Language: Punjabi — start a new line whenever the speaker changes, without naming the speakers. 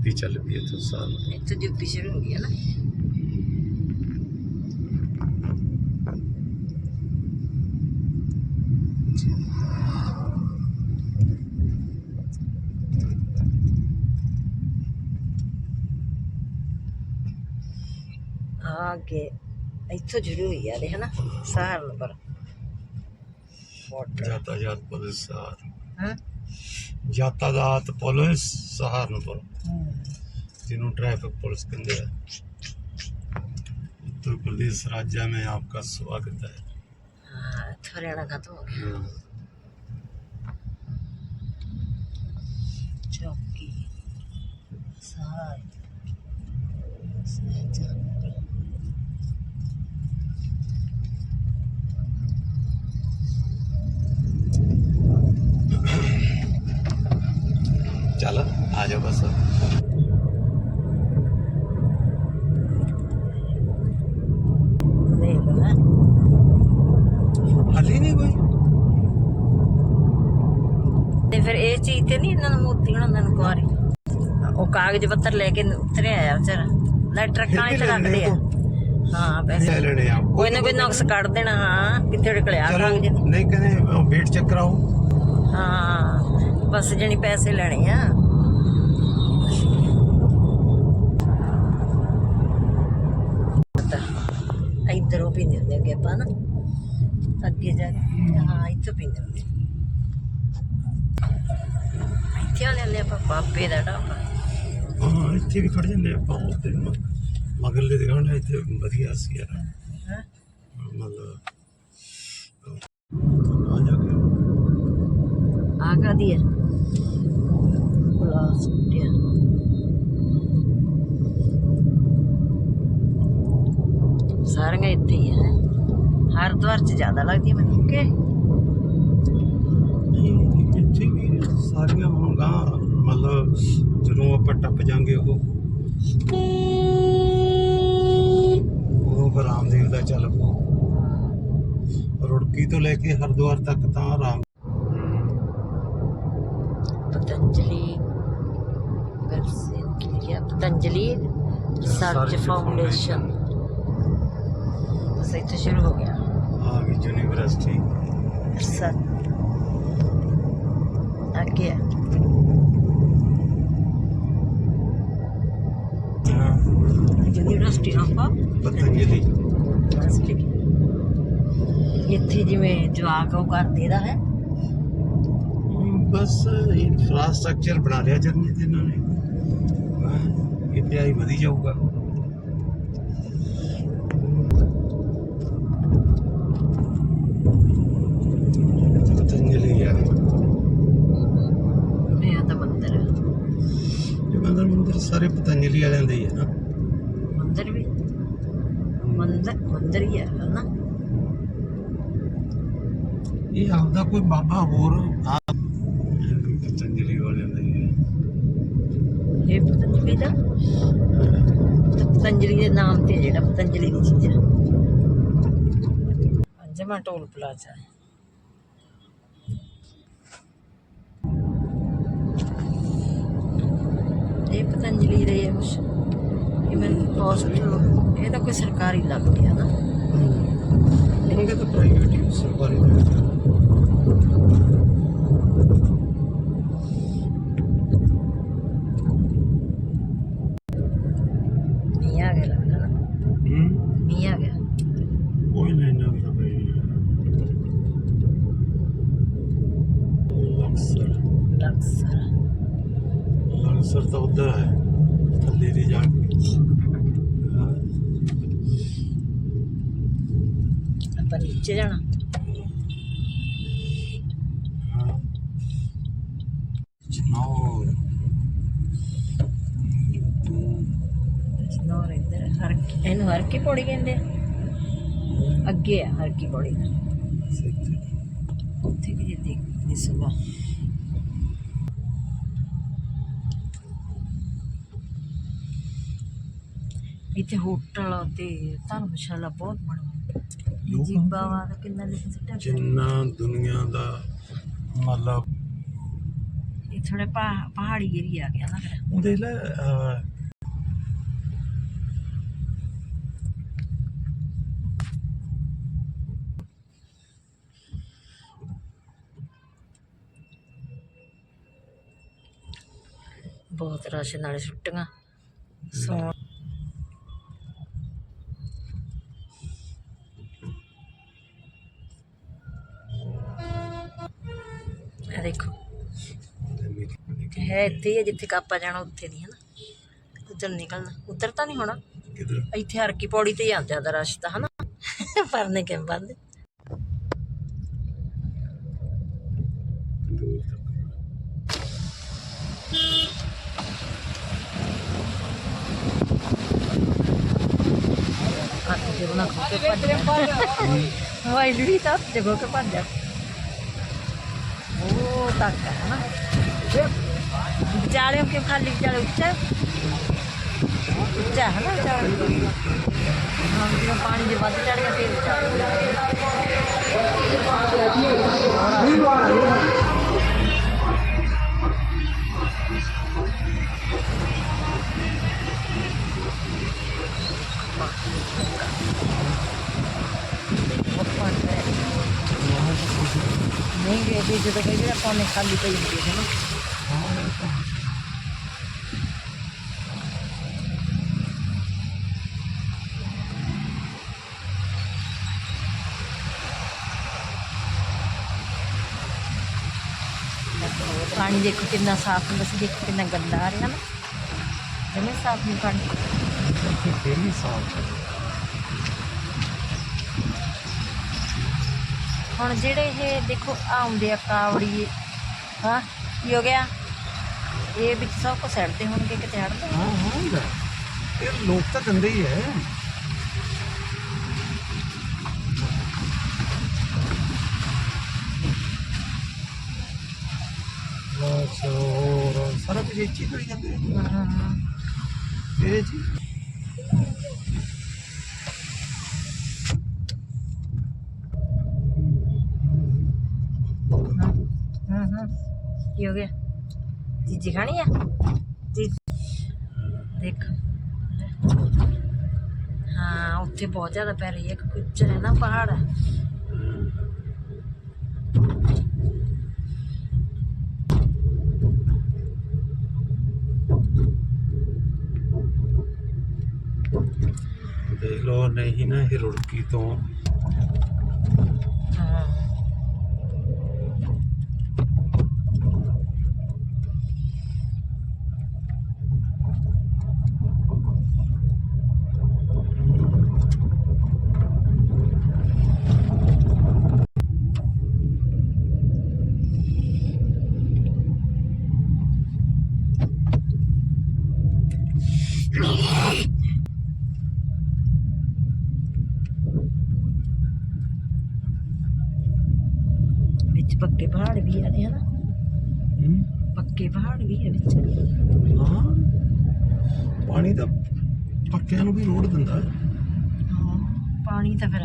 जुगती चल रही है
तो साल एक तो जुगती शुरू हो गई है ना? आगे इतों शुरू हुई है है ना
सहारनपुर यातायात पुलिस
सहार
यातायात पुलिस सहारनपुर तीनों ट्रैफ़िक पुलिस के अंदर उत्तर प्रदेश राज्य में आपका स्वागत है।
हाँ, हरियाणा का तो हाँ। चौकी ਕਾਗਜ਼ ਪੱਤਰ ਲੈ ਕੇ ਉਤਰਿਆ ਆ ਵਿਚਾਰਾ। ਲੈ ਟਰੱਕਾਂ
ਵਾਲੇ ਤਾਂ
ਰੱਖਦੇ ਆ। ਹਾਂ ਪੈਸੇ।
ਲੈ ਲੈਣੇ ਆ?
ਕੋਈ ਨਾ ਕੋਈ ਨੁਕਸ ਕੱਢ ਦੇਣਾ ਹਾਂ। ਕਿੱਥੇ ਢਕਲਿਆ ਕਾਗਜ਼?
ਨਹੀਂ ਕਹਿੰਦੇ ਵੇਟ ਚੈੱਕ ਕਰਾਓ।
ਹਾਂ ਬਸ ਜਣੀ ਪੈਸੇ ਲੈਣੇ ਆ। ਇੱਧਰੋਂ ਪੀਂਦੇ ਹੁੰਦੇ ਅੱਗੇ ਆਪਾਂ ਨਾ। ਅੱਗੇ ਜਾ ਹਾਂ ਇੱਥੋਂ ਪੀਂਦੇ ਹੁੰਦੇ। ਇੱਥੇ ਵਾਲੇ ਆਪਾਂ ਬਾਬੇ ਦਾ ਢਾਬਾ।
ਹਾਂ ਇੱਥੇ ਵੀ ਖੜ ਜਾਂਦੇ ਆਪਾਂ ਉੱਤੇ ਮਗਰਲੇ ਦੇ ਗਾਂਢ ਇੱਥੇ ਵਧੀਆ ਸੀ ਯਾਰ।
ਹਾਂ?
ਮਤਲਬ ਆ ਜਾ ਕੇ।
ਆ ਕਾਦੀ ਹੈ ਪਲਾਸਟਿਕ ਸਾਰੀਆਂ ਇੱਥੇ ਹੀ ਹੈ ਹਰਿਦੁਆਰ ਚ ਜ਼ਿਆਦਾ ਲੱਗਦੀ ਮੈਨੂੰ ਕਿ?
ਇੱਥੇ ਵੀ ਸਾਰੀਆਂ ਹੁਣ ਗਾਂ ਮਤਲਬ ਜਦੋਂ ਆਪਾਂ ਟੱਪ ਜਾਾਂਗੇ ਉਹ। ਉਹ ਫਿਰ ਰਾਮਦੇਵ ਦਾ ਚੱਲ ਪਊ। ਰੁੜਕੀ ਤੋਂ ਲੈ ਕੇ ਹਰਿਦੁਆਰ ਤੱਕ ਤਾਂ ਰਾਮ
ਪਤੰਜਲੀ ਵੈਬਸਾਈਟ ਕੀ ਲਿਖਿਆ? ਪਤੰਜਲੀ ਸਰਚ ਫਾਊਂਡੇਸ਼ਨ ਬਸ ਇੱਥੇ ਸ਼ੁਰੂ ਹੋ ਗਿਆ।
ਆ ਗਈ ਯੂਨੀਵਰਸਿਟੀ।
ਸਰ। ਅੱਗੇ ਆਫ
ਪਤੰਜਲੀ।
ਇੱਥੇ ਜਿਵੇਂ ਜਵਾਕ ਉਹ ਕਰਦੇ ਦਾ ਹੈ।
ਬਸ ਇਨਫਰਾਸਟ੍ਰਕਚਰ ਬਣਾ ਲਿਆ ਜਰਨੀ ਤੇ ਇਹਨਾਂ ਨੇ। ਹਾਂ, ਇੱਥੇ ਆਈ ਵਧੀ ਜਾਊਗਾ। ਪਤੰਜਲੀ ਆ।
ਇਹ ਤਾਂ ਮੰਦਰ ਹੈ।
ਇਹ ਮੰਦਰ ਮੰਦਰ ਸਾਰੇ ਪਤੰਜਲੀ ਵਾਲਿਆਂ ਦੇ ਹੀ ਆ ਨਾ।
ਮੰਦਰ ਵੀ। ਮੰਦਰ ਮੰਦਰ ਹੀ ਹੈ ਨਾ
ਇਹ ਆਪਦਾ ਕੋਈ ਬਾਬਾ ਹੋਰ? ਆ ਪਤੰਜਲੀ ਵਾਲਿਆਂ ਦਾ ਹੀ ਹੈ।
ਇਹ ਪਤੰਜਲੀ ਦਾ? ਪਤੰਜਲੀ ਦੇ ਨਾਮ ਤੇ ਹੈ ਜਿਹੜਾ ਪਤੰਜਲੀ ਦੀ ਚੀਜ਼ਾਂ। ਪੰਜਵਾਂ ਟੋਲ ਪਲਾਜ਼ਾ। ਹੈ ਇਹ ਪਤੰਜਲੀ ਦੇ ਹੈ ਮੈਨੂੰ ਹਸਪੀਟਲ ਇਹ ਤਾਂ ਕੋਈ ਸਰਕਾਰੀ ਲੱਗ ਗਿਆ ਨਾ।
ਇਹਨਾਂ ਦਾ ਤਾਂ ਪ੍ਰਾਈਵੇਟ ਹੀ ਸਰਕਾਰੀ
ਲੱਗਦਾ
ਹੂੰ? ਲਕਸਰ ਤਾਂ ਉਧਰ ਹੈ ਥੱਲੇ ਦੀ ਜਾ ਕੇ
അപ്പം നിശ്ചയാണ് ಏನು ಹರಕಿ
ಪೊಡಿಗೆ
ಅಗ್ಗೆ ಹರಕಿ ಪೊಡಿಗೆ ತೆಗೆದಿದ್ದೆ ಸುಲಭ ਇੱਥੇ ਹੋਟਲ ਤੇ ਧਰਮਸ਼ਾਲਾ ਬਹੁਤ ਬਣੇ
ਲੋਕ
ਜੀਬਾਵਾ ਦਾ ਕਿੰਨਾ ਲਿਖ ਸਿੱਟਾ
ਜਿੰਨਾ ਦੁਨੀਆ ਦਾ ਮਤਲਬ
ਇਹ ਥੋੜੇ ਪਹਾੜੀ ਏਰੀਆ ਆ ਗਿਆ ਨਾ ਫਿਰ।
ਉਹ ਦੇਖ ਲੈ
ਬਹੁਤ ਰਸ਼ ਨਾਲੇ ਛੁੱਟੀਆਂ। ਸੋ ਇਹ ਦੇਖੋ ਹੈ ਇੱਥੇ ਹੀ ਹੈ ਜਿੱਥੇ ਕਾਪਾ ਜਾਣਾ ਉੱਥੇ ਨਹੀਂ ਹੈ ਨਾ ਉਧਰ ਨਿਕਲਣਾ ਉਧਰ ਤਾਂ ਨਹੀਂ ਹੋਣਾ
ਕਿੱਧਰ
ਇੱਥੇ ਹਰ ਕੀ ਪੌੜੀ ਤੇ ਹੀ ਆਉਂਦਾ ਦਾ ਰਸ਼ ਤਾਂ ਹਨਾ ਪਰਨੇ ਕਿਵੇਂ ਬੰਦ
ਦੂਰ ਤੱਕ
ਹੱਥ ਤੇ ਉਹਨਾਂ ਖੋ ਕੇ ਭੱਜ ਜਾ ਵਾਈ ਲੜੀ ਤਾਂ ਹੱਥ ਤੇ ਖੋ ਕੇ ਭੱਜ ਜਾ सकता है ना? विचारे के खाली विचार उपचार उपचार है ना विचार हाँ, पानी जब बात चढ़ गया এই ভিডিওটা দেখে একটা অনেক খালি পেয়ে গিয়েছে না पानी देखो कितना साफ है बस देखो कितना गंदा आ रहा है
ना साफ नहीं पानी साफ
ਹੁਣ ਜਿਹੜੇ ਇਹ ਦੇਖੋ ਆਉਂਦੇ ਆ ਕਾਵੜੀ ਹਾਂ ਕੀ ਹੋ ਗਿਆ ਇਹ ਵਿੱਚ ਸਭ ਕੁਝ ਸੜਦੇ ਹੋਣਗੇ ਕਿਤੇ ਹੜਦੇ
ਹਾਂ ਹਾਂ ਲੈ। ਇਹ ਲੋਕ ਤਾਂ ਗੰਦੇ ਹੀ ਹੈ ਬਸ ਹੋਰ ਸਾਰਾ ਕੁਝ ਇੱਥੇ ਹੀ ਕਰੀ ਜਾਂਦੇ ਆ। ਇਹ ਜੀ
ਕੀ ਹੋ ਗਿਆ? ਚੀਜ਼ੀ ਖਾਣੀ ਆ? ਦੇਖ। ਹਾਂ, ਉੱਥੇ ਬਹੁਤ ਜ਼ਿਆਦਾ ਪੈ ਰਹੀ ਹੈ ਕਿਉਂਕਿ ਹੈ ਨਾ ਪਹਾੜ। ਹੈ
ਦੇਖ ਲਓ, ਨਹੀਂ ਨਾ ਇਹ ਰੁੜਕੀ ਤੋਂ
ਹਾਂ ਵਿੱਚ ਪੱਕੇ ਪਹਾੜ ਵੀ ਆ ਨੇ ਹਨਾ
ਹਮ,
ਪੱਕੇ ਪਹਾੜ ਵੀ ਆ ਵਿੱਚ
ਹਾਂ ਪਾਣੀ ਤਾਂ ਪੱਕਿਆਂ ਨੂੰ ਵੀ ਰੋੜ ਦਿੰਦਾ ਹੈ।
ਹਾਂ ਪਾਣੀ ਤਾਂ ਫਿਰ